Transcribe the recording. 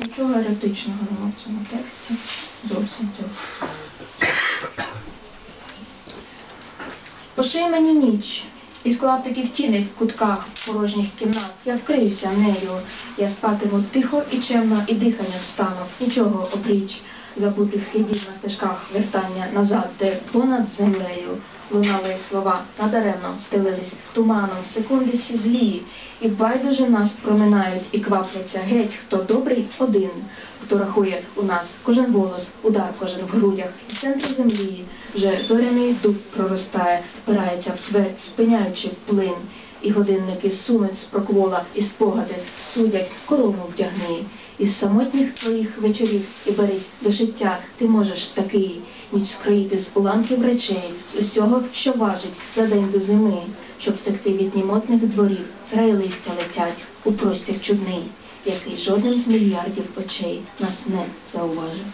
Нічого еротичного нема в цьому тексті. Зовсім цього. Поший мені ніч, І склав такі в тіни в кутках порожніх кімнат. Я вкриюся нею, я спатиму тихо і чемно, і дихання встану. Нічого опріч забутих слідів на стежках вертання назад, де понад землею лунали слова, надаремно стелились туманом, секунди всі злі, і байдуже нас проминають і квапляться геть, хто добрий один, хто рахує у нас кожен голос, удар кожен в грудях, і в центрі землі вже зоряний дуб проростає, впирається в твердь, спиняючи плин. І годинники сунуть з проквола, і спогади судять, корону вдягни. Самотніх твоїх вечорів і берись до життя, ти можеш такий ніч скроїти з уламків речей, з усього, що важить за день до зими, щоб втекти від німотних дворів, зраї листя летять у простір чудний, який жоден з мільярдів очей нас не зауважив.